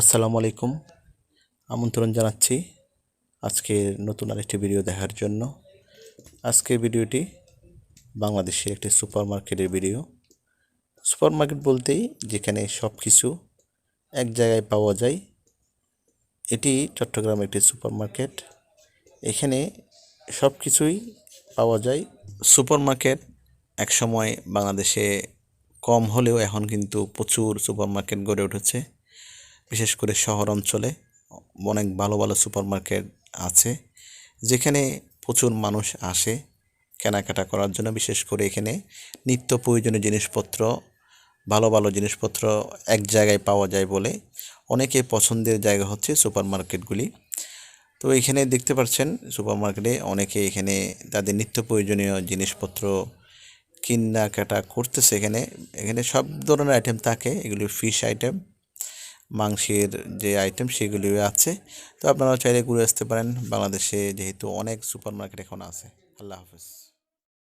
আসসালামু আলাইকুম। আমন্ত্রণ জানাচ্ছি আজকের নতুন আরেকটি ভিডিও দেখার জন্য। আজকের ভিডিওটি বাংলাদেশের একটি সুপার মার্কেটের ভিডিও। সুপার মার্কেট বলতেই যেখানে সব কিছু এক জায়গায় পাওয়া যায়, এটি চট্টগ্রামের একটি সুপার মার্কেট এখানে সব কিছুই পাওয়া যায়। সুপার মার্কেট একসময় বাংলাদেশে কম হলেও এখন কিন্তু প্রচুর সুপার মার্কেট গড়ে উঠেছে। বিশেষ করে শহর অঞ্চলে অনেক ভালো ভালো সুপার মার্কেট আছে, যেখানে প্রচুর মানুষ আসে কেনাকাটা করার জন্য, বিশেষ করে এখানে নিত্য প্রয়োজনীয় জিনিসপত্র, ভালো ভালো জিনিসপত্র এক জায়গায় পাওয়া যায় বলে অনেকে পছন্দের জায়গা হচ্ছে সুপার মার্কেটগুলি তো এখানে দেখতে পাচ্ছেন সুপার মার্কেটে অনেকে এখানে তাদের নিত্য প্রয়োজনীয় জিনিসপত্র কেনাকাটা করতেছে এখানে। এখানে সব ধরনের আইটেম থাকে, এগুলি ফিশ আইটেম মাংসের যে আইটেম সেগুলি আছে। তো আপনারা চাইলে ঘুরে আসতে পারেন। বাংলাদেশে যেহেতু অনেক সুপার মার্কেট এখন আছে। আল্লাহ হাফেজ।